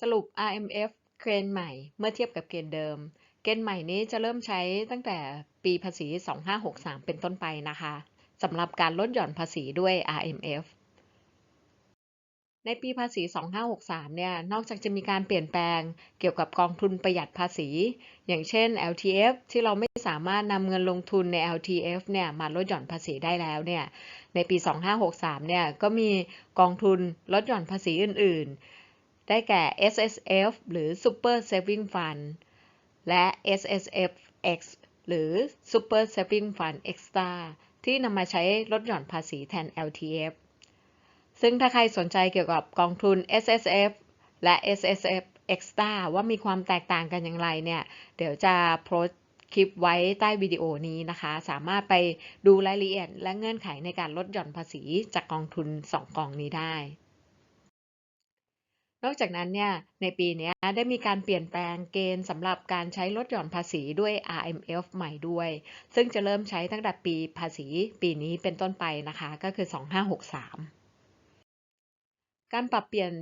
สรุป RMF เกณฑ์ใหม่เมื่อเทียบกับเกณฑ์เดิม เกณฑ์ใหม่นี้จะเริ่มใช้ตั้งแต่ปีภาษี 2563 เป็นต้นไปนะคะสำหรับการลดหย่อนภาษีด้วย RMF ในปีภาษี 2563 เนี่ย นอกจากจะมีการเปลี่ยนแปลงเกี่ยวกับกองทุนประหยัดภาษี อย่างเช่น LTF ที่เราไม่สามารถนำเงินลงทุนใน LTF เนี่ยมาลดหย่อนภาษีได้แล้วเนี่ย ในปี 2563 เนี่ย ก็มีกองทุนลดหย่อนภาษีอื่น ๆ ได้แก่ SSF หรือ Super Saving Fund และ SSF X หรือ Super Saving Fund Extra ที่นำมาใช้ลดหย่อนภาษีแทน LTF ซึ่งถ้าใครสนใจเกี่ยวกับกองทุน S S F และ S S F Extra ว่ามีความแตกต่างกันอย่างไรเนี่ย เดี๋ยวจะโพสคลิปไว้ใต้วิดีโอนี้นะคะ สามารถไปดูรายละเอียดและเงื่อนไขในการลดหย่อนภาษีจากกองทุน 2 กองนี้ได้ นอกจากนั้นเนี่ยในปีนี้ได้มีการเปลี่ยนแปลงเกณฑ์สำหรับการใช้ลดหย่อนภาษีด้วย RMF ใหม่ด้วย ซึ่งจะเริ่มใช้ตั้งแต่ปีภาษีปีนี้เป็นต้นไปนะคะ ก็คือ 2563 การปรับเปลี่ยน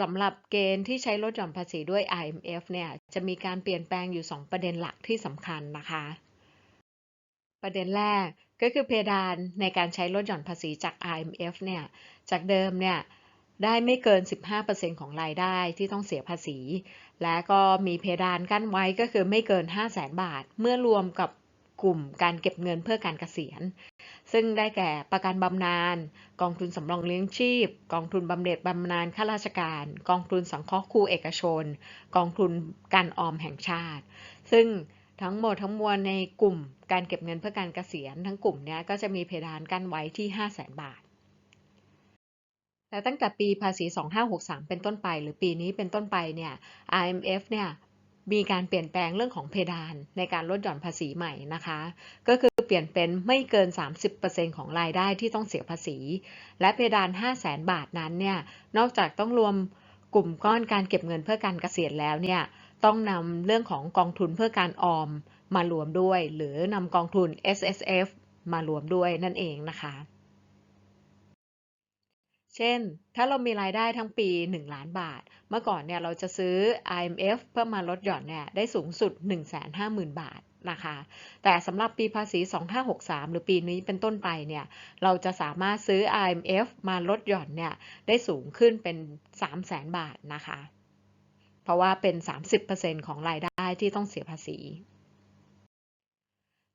สำหรับเกณฑ์ที่ใช้ลดหย่อนภาษีด้วย IMF เนี่ยจะมีการเปลี่ยนแปลงอยู่ 2 ประเด็นหลักที่สำคัญนะคะ ประเด็นแรกก็คือเพดานในการใช้ลดหย่อนภาษีจาก IMF เนี่ยจากเดิมเนี่ย ได้ไม่เกิน 15%ของรายได้ที่ต้องเสียภาษี และก็มีเพดานกั้นไว้ก็คือไม่เกิน 5 0 0แสนบาท เมื่อรวมกับกลุ่มการเก็บเงินเพื่อการเกษียณ ซึ่งได้แก่ประกันบำนาญ กองทุนสำรองเลี้ยงชีพ กองทุนบำเหน็จบำนาญข้าราชการ กองทุนสังเคราะห์ครูเอกชน กองทุนการออมแห่งชาติ ซึ่งทั้งหมดทั้งมวลในกลุ่มการเก็บเงินเพื่อการเกษียณ ทั้งกลุ่มนี้ก็จะมีเพดานกั้นไว้ที่ 5 0 0แสนบาท แต่ตั้งแต่ปีภาษี 2563 เป็นต้นไป หรือปีนี้เป็นต้นไปเนี่ย IMF เนี่ยมีการเปลี่ยนแปลงเรื่องของเพดานในการลดหย่อนภาษีใหม่นะคะ ก็คือเปลี่ยนเป็นไม่เกิน 30%ของรายได้ที่ต้องเสียภาษี และเพดาน 5 0 0แสนบาทนั้นเนี่ยนอกจากต้องรวมกลุ่มก้อนการเก็บเงินเพื่อการเกษียณแล้วเนี่ยต้องนำเรื่องของกองทุนเพื่อการออมมารวมด้วย หรือนำกองทุน S S F มารวมด้วยนั่นเองนะคะ เช่น ถ้าเรามีรายได้ทั้งปี 1 ล้านบาท เมื่อก่อนเนี่ยเราจะซื้อ IMF เพื่อมาลดหย่อนเนี่ยได้สูงสุด 150,000 บาทนะคะ แต่สำหรับปีภาษี 2563 หรือปีนี้เป็นต้นไปเนี่ย เราจะสามารถซื้อ IMF มาลดหย่อนเนี่ยได้สูงขึ้นเป็น 300,000 บาทนะคะ เพราะว่าเป็น 30%ของรายได้ที่ต้องเสียภาษี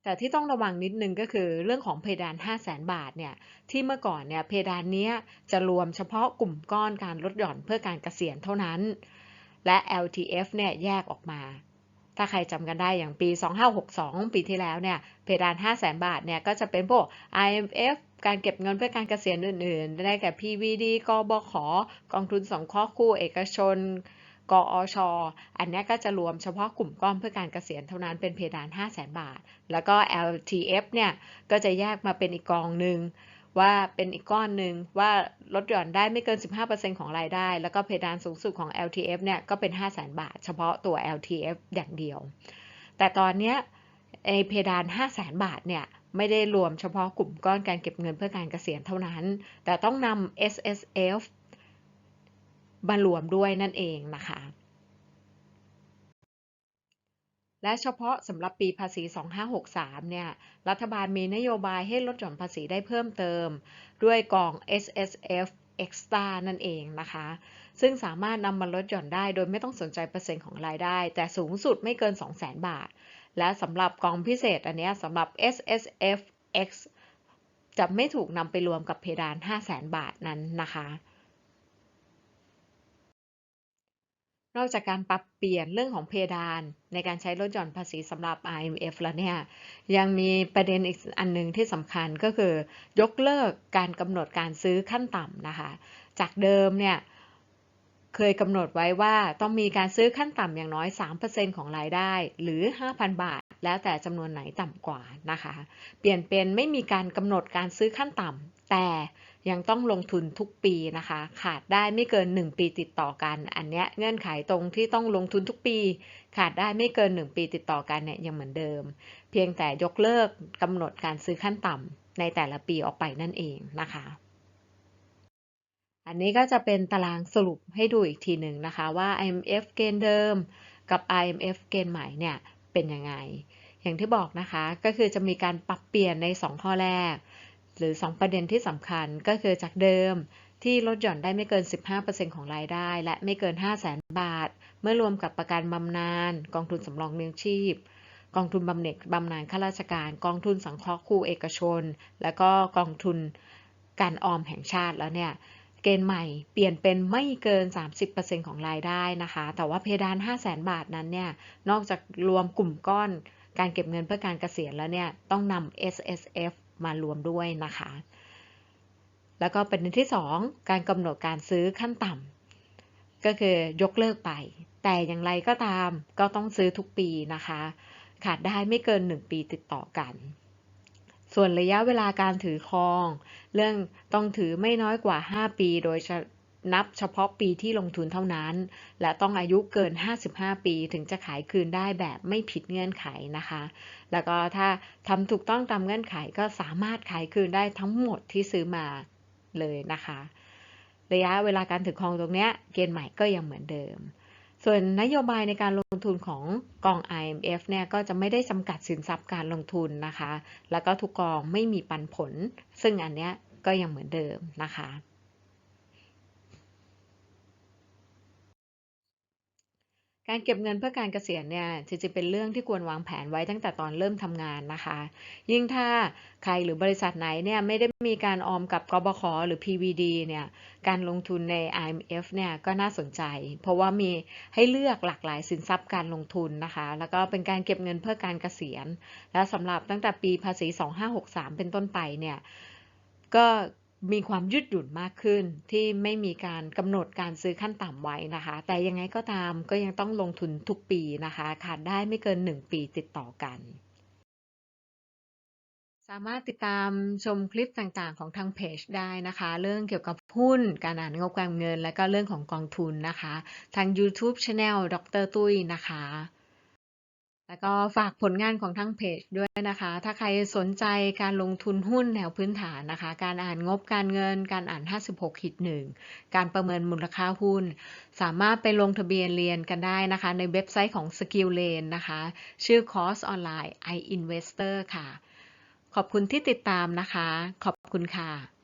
แต่ที่ต้องระวังนิดนึงก็คือเรื่องของเพดาน 5 0 0แสนบาทเนี่ยที่เมื่อก่อนเนี่ยเพดานนี้จะรวมเฉพาะกลุ่มก้อนการลดหย่อนเพื่อการเกษียณเท่านั้น และ LTF เนี่ยแยกออกมา ถ้าใครจำกันได้อย่างปี 2562 ปีที่แล้วเนี่ยเพดาน 5 0 0แสนบาทเนี่ยก็จะเป็นพวก IMF การเก็บเงินเพื่อการเกษียณอื่นๆ ได้แก่ PVD กบข กองทุนสงเคราะห์คู่เอกชน กอชอันนี้ก็จะรวมเฉพาะกลุ่มก้อนเพื่อการเกษียณเท่านั้นเป็นเพดาน 5 0 0แสนบาท แล้วก็ LTF เนี่ย ก็จะแยกมาเป็นอีกกองหนึ่งว่าเป็นอีกก้อนหนึ่งว่าลดหย่อนได้ไม่เกิน 15%ของรายได้ แล้วก็เพดานสูงสุดของ LTF เนี่ยก็เป็น 5 0 0แสนบาท เฉพาะตัว LTF อย่างเดียว แต่ตอนนี้ไอเพดาน 5 0 0แสนบาทเนี่ยไม่ได้รวมเฉพาะกลุ่มก้อนการเก็บเงินเพื่อการเกษียณเท่านั้น แต่ต้องนำ SSF มารวมด้วยนั่นเองนะคะ และเฉพาะสำหรับปีภาษี 2563 เนี่ย รัฐบาลมีนโยบายให้ลดหย่อนภาษีได้เพิ่มเติม ด้วยกอง S S F Extra นั่นเองนะคะ ซึ่งสามารถนำมาลดหย่อนได้โดยไม่ต้องสนใจเปอร์เซ็นต์ของรายได้ แต่สูงสุดไม่เกิน 200,000 บาท และสำหรับกองพิเศษอันนี้สำหรับ S S F X จะไม่ถูกนำไปรวมกับเพดาน 500,000 บาทนั้นนะคะ นอกจากการปรับเปลี่ยนเรื่องของเพดานในการใช้ลดหย่อนภาษีสำหรับ IMF แล้วเนี่ยยังมีประเด็นอีกอันหนึ่งที่สำคัญก็คือยกเลิกการกำหนดการซื้อขั้นต่ำนะคะ จากเดิมเนี่ยเคยกำหนดไว้ว่าต้องมีการซื้อขั้นต่ำอย่างน้อย 3%ของรายได้หรือ 5,000 บาท แล้วแต่จำนวนไหนต่ำกว่านะคะ เปลี่ยนเป็นไม่มีการกำหนดการซื้อขั้นต่ำแต่ ยังต้องลงทุนทุกปีนะคะ ขาดได้ไม่เกิน 1 ปีติดต่อกัน อันเนี้ยเงื่อนไขตรงที่ต้องลงทุนทุกปี ขาดได้ไม่เกิน 1 ปีติดต่อกันเนี่ยยังเหมือนเดิม เพียงแต่ยกเลิกกำหนดการซื้อขั้นต่ำในแต่ละปีออกไปนั่นเองนะคะอันนี้ก็จะเป็นตารางสรุปให้ดูอีกทีหนึ่งนะคะว่า IMF เกณฑ์เดิมกับ IMF เกณฑ์ใหม่เนี่ยเป็นยังไง อย่างที่บอกนะคะก็คือจะมีการปรับเปลี่ยนใน 2 ข้อแรก หรือ 2 ประเด็นที่สำคัญก็คือจากเดิมที่ลดหย่อนได้ไม่เกิน 15%ของรายได้ และไม่เกิน 5 0 0แสนบาท เมื่อรวมกับประกันบำนาญกองทุนสำรองเลี้ยงชีพ กองทุนบำเหน็จบำนาญข้าราชการ กองทุนสังเคราะห์ครูเอกชน และก็กองทุนการออมแห่งชาติแล้วเนี่ยเกณฑ์ใหม่เปลี่ยนเป็นไม่เกิน 30%ของรายได้นะคะ แต่ว่าเพดาน 5 0 0แสนบาทนั้นเนี่ยนอกจากรวมกลุ่มก้อนการเก็บเงินเพื่อการเกษียณแล้วเนี่ยต้องนำ S S F มารวมด้วยนะคะ แล้วก็ประเด็นที่ 2 การกำหนดการซื้อขั้นต่ำก็คือยกเลิกไป แต่อย่างไรก็ตามก็ต้องซื้อทุกปีนะคะ ขาดได้ไม่เกิน 1 ปีติดต่อกัน ส่วนระยะเวลาการถือครอง เรื่องต้องถือไม่น้อยกว่า 5 ปีโดย นับเฉพาะปีที่ลงทุนเท่านั้น และต้องอายุเกิน 55 ปีถึงจะขายคืนได้แบบไม่ผิดเงื่อนไขนะคะ แล้วก็ถ้าทำถูกต้องตามเงื่อนไขก็สามารถขายคืนได้ทั้งหมดที่ซื้อมาเลยนะคะ ระยะเวลาการถือครองตรงนี้เกณฑ์ใหม่ก็ยังเหมือนเดิม ส่วนนโยบายในการลงทุนของกอง IMF เนี่ยก็จะไม่ได้จำกัดสินทรัพย์การลงทุนนะคะ แล้วก็ทุกกองไม่มีปันผล ซึ่งอันเนี้ยก็ยังเหมือนเดิมนะคะ การเก็บเงินเพื่อการเกษียณเนี่ยจริงๆเป็นเรื่องที่ควรวางแผนไว้ตั้งแต่ตอนเริ่มทำงานนะคะ ยิ่งถ้าใครหรือบริษัทไหนเนี่ยไม่ได้มีการออมกับกบขหรือ PVD เนี่ยการลงทุนใน IMF เนี่ยก็น่าสนใจ เพราะว่ามีให้เลือกหลากหลายสินทรัพย์การลงทุนนะคะ แล้วก็เป็นการเก็บเงินเพื่อการเกษียณ และสำหรับตั้งแต่ปีภาษี 2563 เป็นต้นไปเนี่ยก็ มีความยืดหยุ่นมากขึ้น ที่ไม่มีการกำหนดการซื้อขั้นต่ำไว้นะคะ แต่ยังไงก็ตามก็ยังต้องลงทุนทุกปีนะคะขาดได้ไม่เกิน 1 ปีติดต่อกัน สามารถติดตามชมคลิปต่างๆ ของทางเพจได้นะคะ เรื่องเกี่ยวกับหุ้น การอ่านงบการเงิน และก็เรื่องของกองทุนนะคะ ทาง YouTube Channel ดรตุ้ยนะคะ แล้วก็ฝากผลงานของทั้งเพจด้วยนะคะ ถ้าใครสนใจการลงทุนหุ้นแนวพื้นฐานนะคะ การอ่านงบการเงิน การอ่าน 56ขีดหนึ่งการประเมินมูลค่าหุ้น สามารถไปลงทะเบียนเรียนกันได้นะคะ ในเว็บไซต์ของ Skill Lane นะคะ ชื่อคอร์สออนไลน์ iInvestor ค่ะ ขอบคุณที่ติดตามนะคะ ขอบคุณค่ะ